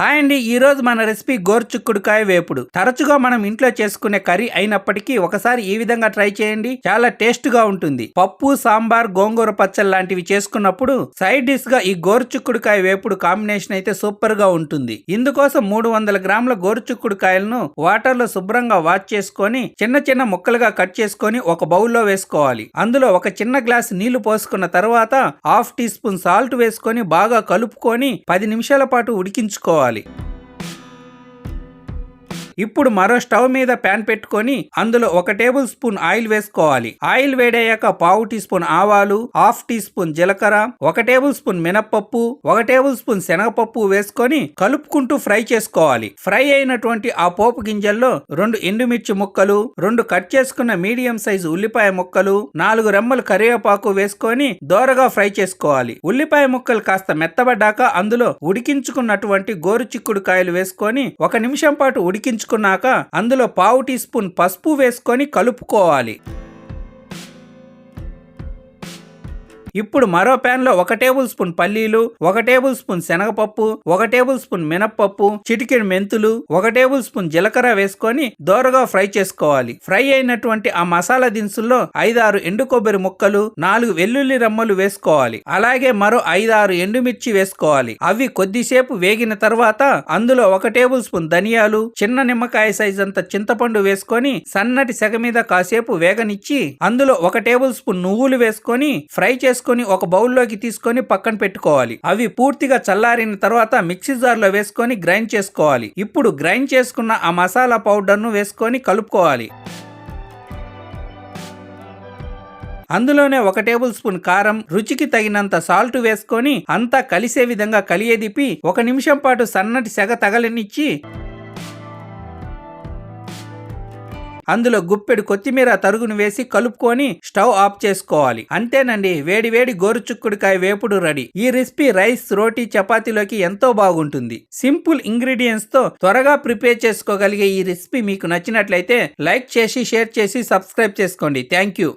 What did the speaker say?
Hi అండి ఈ రోజు మన రెసిపీ గోర్చుక్కుడుకాయ వేపుడు. తరచుగా మనం ఇంట్లో చేసుకునే కర్రీ అయినప్పటికీ ఒకసారి ఈ విధంగా ట్రై చేయండి చాలా టేస్ట్గా ఉంటుంది. పప్పు సాంబార్ గోంగూర పచ్చడి లాంటివి చేసుకున్నప్పుడు సైడ్ డిష్గా ఈ గోర్చుక్కుడుకాయ వేపుడు కాంబినేషన్ అయితే సూపర్గా ఉంటుంది. ఇందుకోసం మూడు వందల గ్రాముల గోరుచుక్కుడుకాయలను వాటర్లో శుభ్రంగా వాష్ చేసుకొని చిన్న చిన్న ముక్కలుగా కట్ చేసుకొని ఒక బౌల్లో వేసుకోవాలి. అందులో ఒక చిన్న గ్లాస్ నీళ్ళు పోసుకున్న తర్వాత హాఫ్ టీ స్పూన్ సాల్ట్ వేసుకొని బాగా కలుపుకొని పది నిమిషాల పాటు ఉడికించుకోవాలి. Bartoli. ఇప్పుడు మరో స్టవ్ మీద ప్యాన్ పెట్టుకొని అందులో ఒక టేబుల్ స్పూన్ ఆయిల్ వేసుకోవాలి. ఆయిల్ వేడయ్యాక పావు టీ స్పూన్ ఆవాలు హాఫ్ టీ స్పూన్ జీలకర్ర ఒక టేబుల్ స్పూన్ మినప్పప్పు ఒక టేబుల్ స్పూన్ శనగపప్పు వేసుకొని కలుపుకుంటూ ఫ్రై చేసుకోవాలి. ఫ్రై అయినటువంటి ఆ పోపు గింజల్లో రెండు ఎండుమిర్చి ముక్కలు రెండు కట్ చేసుకున్న మీడియం సైజు ఉల్లిపాయ ముక్కలు నాలుగు రెమ్మలు కరివేపాకు వేసుకొని దోరగా ఫ్రై చేసుకోవాలి. ఉల్లిపాయ ముక్కలు కాస్త మెత్తబడ్డాక అందులో ఉడికించుకున్నటువంటి గోరు చిక్కుడు కాయలు వేసుకొని ఒక నిమిషం పాటు ఉడికించుకున్నాక అందులో పావు టీ స్పూన్ పసుపు వేసుకొని కలుపుకోవాలి. ఇప్పుడు మరో ప్యాన్లో ఒక టేబుల్ స్పూన్ పల్లీలు ఒక టేబుల్ స్పూన్ శనగపప్పు ఒక టేబుల్ స్పూన్ మినప్పప్పు చిటికెడు మెంతులు ఒక టేబుల్ స్పూన్ జీలకర్ర వేసుకొని దోరగా ఫ్రై చేసుకోవాలి. ఫ్రై అయినటువంటి ఆ మసాలా దినుసుల్లో ఐదారు ఎండు కొబ్బరి ముక్కలు నాలుగు వెల్లుల్లి రమ్మలు వేసుకోవాలి. అలాగే మరో ఐదారు ఎండుమిర్చి వేసుకోవాలి. అవి కొద్దిసేపు వేగిన తర్వాత అందులో ఒక టేబుల్ స్పూన్ ధనియాలు చిన్న నిమ్మకాయ సైజ్ అంత చింతపండు వేసుకొని సన్నటి సెగ మీద కాసేపు వేగనిచ్చి అందులో ఒక టేబుల్ స్పూన్ నువ్వులు వేసుకొని ఫ్రై చేసుకొని ఒక బౌల్లోకి తీసుకొని పక్కన పెట్టుకోవాలి. అవి పూర్తిగా చల్లారిన తర్వాత మిక్సీ జార్లో వేసుకొని గ్రైండ్ చేసుకోవాలి. ఇప్పుడు గ్రైండ్ చేసుకున్న ఆ మసాలా పౌడర్ను వేసుకొని కలుపుకోవాలి. అందులోనే ఒక టేబుల్ స్పూన్ కారం రుచికి తగినంత సాల్ట్ వేసుకొని అంతా కలిసే విధంగా కలియదిపి ఒక నిమిషం పాటు సన్నటి సెగ తగలనిచ్చి అందులో గుప్పెడు కొత్తిమీర తరుగును వేసి కలుపుకొని స్టవ్ ఆఫ్ చేసుకోవాలి. అంతేనండి వేడి వేడి గోరుచుక్కుడుకాయ వేపుడు రెడీ. ఈ రెసిపీ రైస్ రోటీ చపాతీలోకి ఎంతో బాగుంటుంది. సింపుల్ ఇంగ్రీడియంట్స్తో త్వరగా ప్రిపేర్ చేసుకోగలిగే ఈ రెసిపీ మీకు నచ్చినట్లయితే లైక్ చేసి షేర్ చేసి సబ్స్క్రైబ్ చేసుకోండి. Thank you.